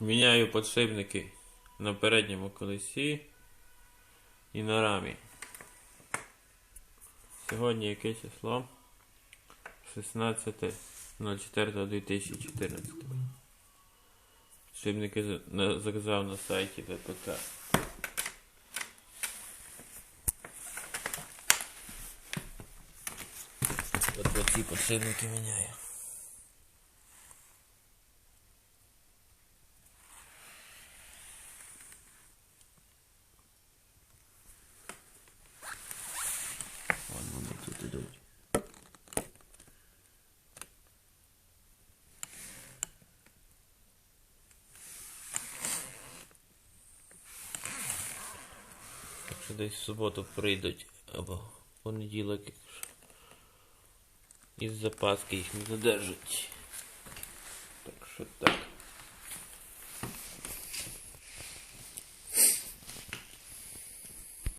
Міняю подшипники на передньому колесі і на рамі. Сьогодні яке число? 16.04.2014. Подшипники заказав на сайті ВПК. От оці подшипники міняю. Вони тут ідуть. Так що десь в суботу прийдуть або понеділок. якщо Із запаски їх не задержать. Так що так.